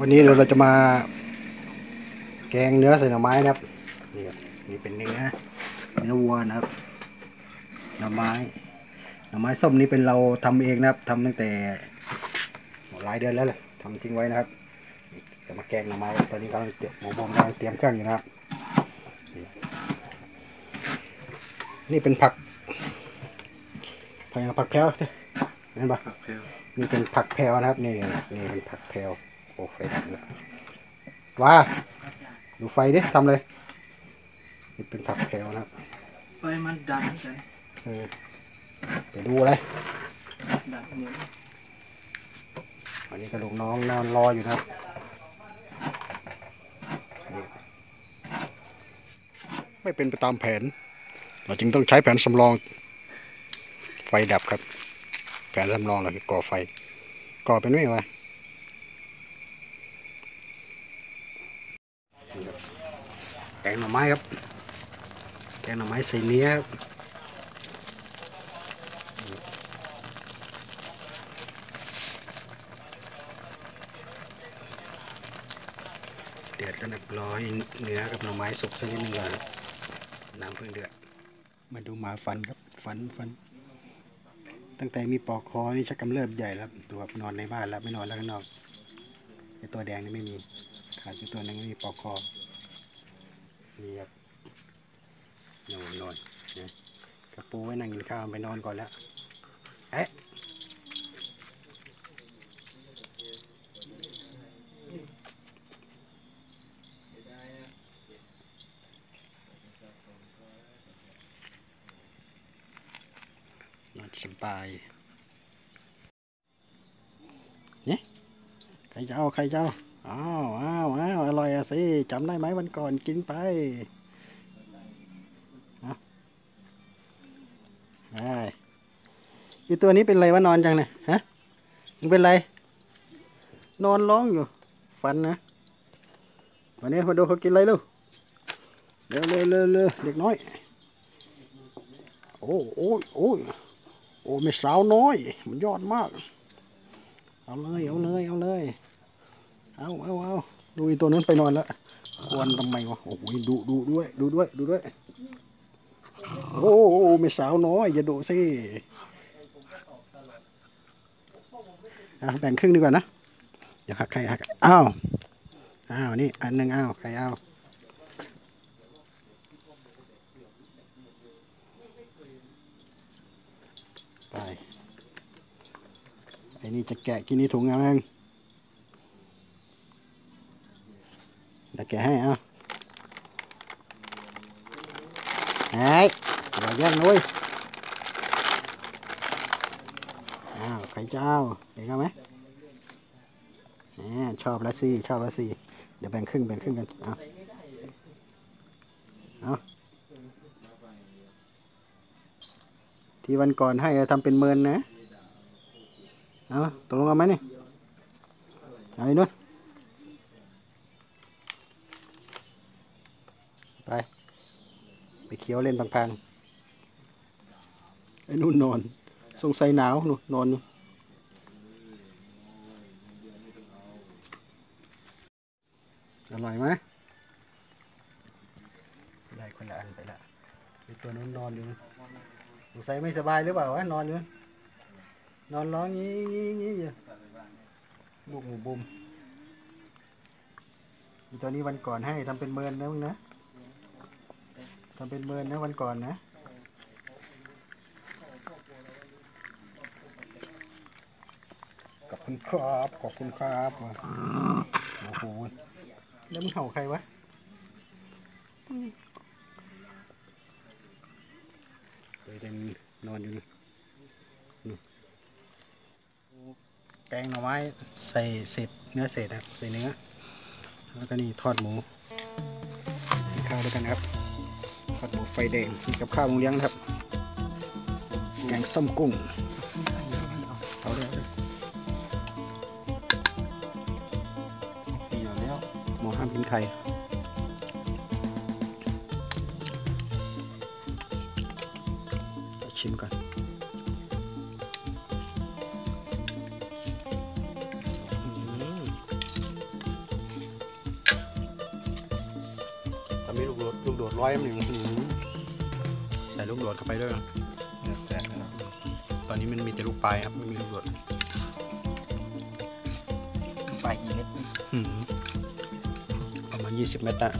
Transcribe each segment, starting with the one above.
วันนี้เดี๋ยวเราจะมาแกงเนื้อใส่หน่อไม้นะครับนี่ครับนี่เป็นเนื้อเนื้อวัวนะครับหน่อไม้หน่อไม้ส้มนี้เป็นเราทำเองนะครับทำตั้งแต่หลายเดือนแล้วแหละทำทิ้งไว้นะครับจะมาแกงหน่อไม้ตอนนี้กำลังเตรียมหมูบอมกำลังเตรียมเครื่องอยู่นะครับนี่นี่เป็นผักผักอย่างผักแพรวเห็นปะผักแพรวนี่เป็นผักแพรวนะครับนี่นี่เป็นผักแพรว โอ้ไฟดับเลยว่าดูไฟดิทำเลยนี่เป็นผักแพรวนะครับไฟมันดันกันเออไปดูเลยดันหมุนอันนี้กระลูกน้องนอนรออยู่นะครับนี่ไม่เป็นไปตามแผน เราจึงต้องใช้แผนสำรอง ไฟดับครับ แผนสำรองเราคือก่อไฟ ก่อเป็นไหมว นี่ครับแกงหน่อไม้ครับ แกงหน่อไม้ใส่เนื้อครับเดือดแล้วนะรอให้เนื้อกับหน่อไม้สุกสักนิดนึงก่อนครับน้ำเพิ่งเดือด มาดูหมาฟันครับฟันฟัน ตั้งแต่มีปอกคอนี่ชักกำเริบใหญ่แล้วตัวครับนอนในบ้านแล้วไม่นอนแล้วข้างนอกไอตัวแดงนี่ไม่มี ขาดอยู่ตัวนึงม่มีปอกคอนี่ครับนอนนอนนะกระปูไว้นั่งกินข้าวไปนอนก่อนแล้วเอ๊ะนอนสบายเนี่ยใครจะเอาใครจะเอาอ้าวอ้า สิจำได้ไหมวันก่อนกินไปไอ้อีตัวนี้เป็นไรวะนอนจังเนี่ยฮะมึงเป็นไร นอนร้องอยู่ ฟันนะวันนี้มาดูเขากินอะไรลูกเร็วเร็วเร็วเร็วเด็กน้อย โอ้โอ้โอ้โอ้ไม่สาวน้อย มันยอดมาก เอาเลย เอาเลย เอาเลย เอาเอาเอา ดูอีตัวนู้นไปนอนแล้วควรทำไมวะโอ้โหดูดูด้วย ดูด้วย ดูด้วย โอ้โอ้ไม่สาวน้อย อย่าดุสิอะแบ่งครึ่งดีกว่านะอย่าหักใครหักอ้าวอ้าวนี่อันหนึ่งอ้าวใครเอาวไปไอ้นี่จะแกะกินนี่ถุงยัง เดี๋ยวแกะให้เอาไอ้ยอย่าแย่งนุ้ยอ้าวใครจะเอาเด็กเอาไหมแหมชอบล้วสิชอบล้วสิเดี๋ยวแบ่งครึ่งแบ่งครึ่งกันเอาเอาที่วันก่อนให้ทำเป็นเมินนะ เอาตกลงเอาไหมเนี่เอาไอ้นู้น เคี้ยวเล่นพังๆไอ้นู่นนอน สงสัยหนาวนู่นนอนอยู่อร่อยไหมได้คนละอันไปละไอ้ตัวนู้นนอนอยู่สงสัยไม่สบายหรือเปล่าวะนอนอยู่นอนร้องงี้งี้งี้อยู่ลูกหมูบุมอีตัวนี้วันก่อนให้ทำเป็นเมินนะมึงนะ ทำเป็นเมินนะวันก่อนนะขอบคุณครับขอบคุณครับว่ะโอ้โหแล้วมึงเห่าใครวะเดี๋ยวยังนอนอยู่นี่แกงหน่อไม้ใส่เศษเนื้อเศษนะครับใส่เนื้อ แล้วก็นี่ทอดหมูกินข้าวด้วยกันนะครับ อดหมูไฟแดงกับข้าวลุงเลี้ยงนะครับแกงส้มกุ้งเอาเลยเอาเลยเดี๋ยวแล้วหมอห้ามกินไข่ชิมก่อน อยมันอย่างนี้ใส่ลูกโดดเข้าไปด้วยนะเนี่ยแตกแล้วตอนนี้มันมีแต่ลูกปลายครับไม่มีลูกโดดไปอีเม็ดนี่อืมประมาณ20เมตรอะ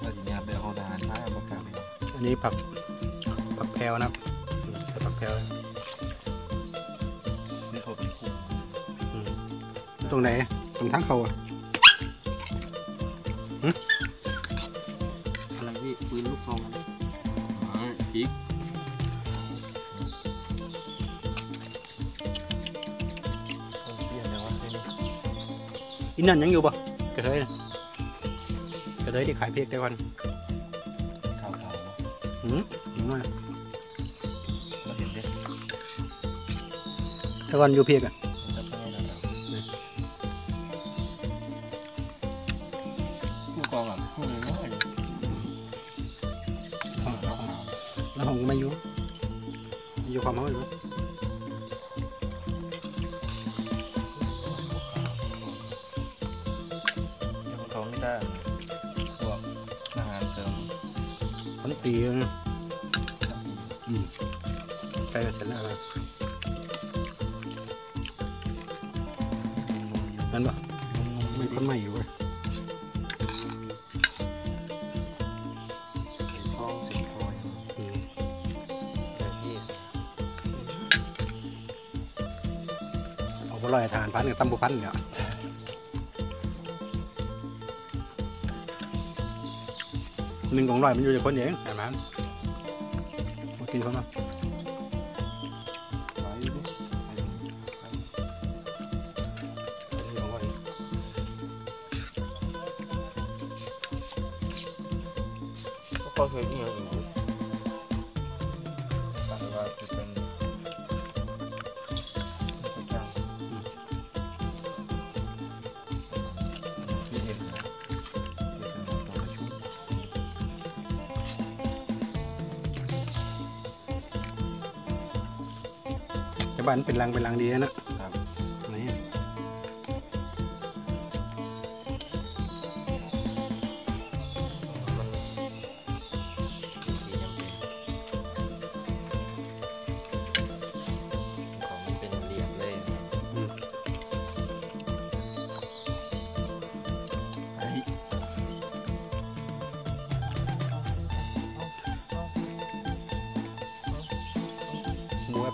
เราจะยามเดี๋ยวเอาทหารท้ายเอามากลับอันนี้ผักผักแพรวนะครับอืมใส่ผักแพรวนี่เขาเป็นคู่อืมตรงไหน ตรงทั้งเขาอะอะไรพี่ปืนลูกซองอะไรอ๋อพริกต้องเปลี่ยนเลยวะเส้นอีนั่นยังอยู่ปะกระเทยนะกระเทยที่ขายเพกได้วันขาวๆเนาะอืมยังไงเราเห็นดิแต่ก่อนอยู่เพกอะ กองอะผู้น้อยแล้วผมก็ไม่อยู่อยู่ความเขาอยู่ยังเขาไม่ได้พวกอาหารเสริมคนตีนะอืมใกล้จะเสร็จแล้วนะนั่นปะมันคนใหม่อยู่เว้ย เอาไปลอยทานพันกับตั้มบุพันเนี่ยหนึ่งของลอยมันอยู่ในคนเองเห็นไหมมากินเขามาไปดิหนึ่งของลอยก็เคยเอีย แต่บ้านเป็นรังเป็นรังดีนะ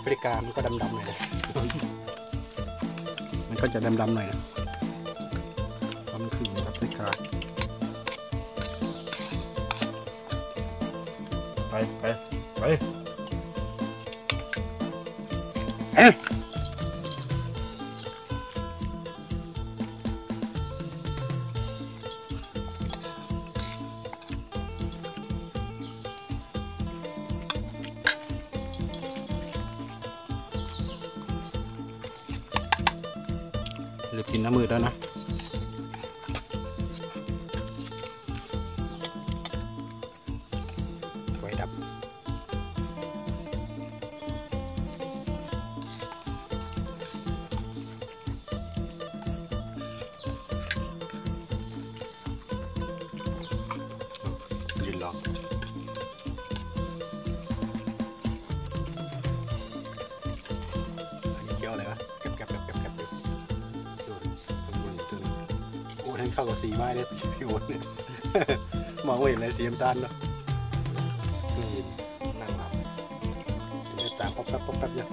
ฟริกามันก็ดำๆหน่อยนะมันก็จะดำๆหน่อยนะเพราะมันคือหมูแอฟริกา ไปไปไปหือกินน้ำมือแล้วนะ เข้ากับสีไม้เนี่ยพี่โอ๊ตเนี่ยมองไม่เห็นเลยสีน้ำตาลเนาะนี่นั่งหลับเดี๋ยวตามป๊อปแป๊บป๊อปแป๊บเนี่ย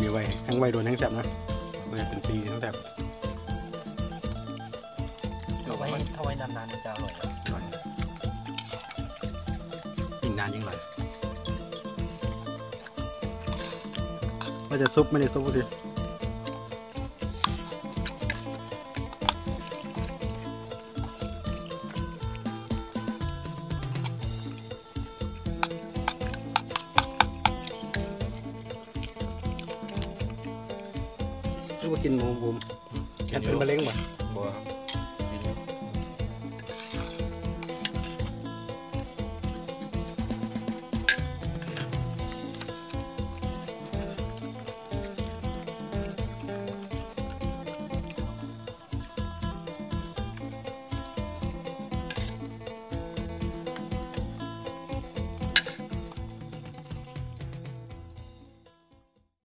อันนี้ไว้ทั้งไว้โดนทั้งแสบนะไว้เป็นปีทั้งแสบเอาไว้ถ้าไว้นานๆมันจะอร่อยนะอร่อยยิ่งนานยิ่งอร่อยว่าจะซุปไม่ได้ซุปก็ดีหรือ กินหมูบุมแค่เป็นมะเร็งป่ะบัว